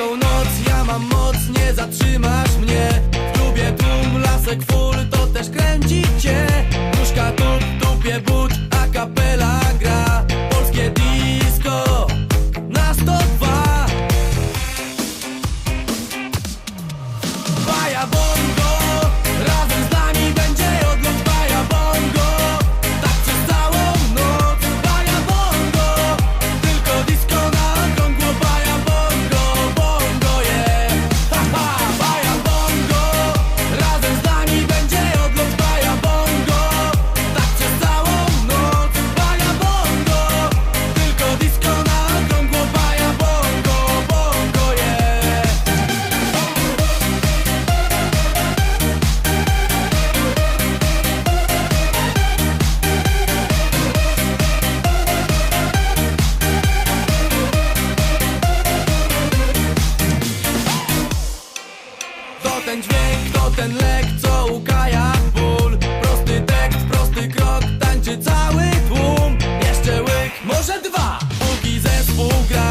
Ciężką noc, ja mam moc, nie zatrzymasz mnie. W klubie tłum, lasek full, to też kręci cię. Puszka tu, dupie but, a kapela gra. Polskie disco. ten dźwięk, to ten lek, co ukaja ból. Prosty tekst, prosty krok, tańczy cały tłum. Jeszcze łyk, może dwa, póki zespół gra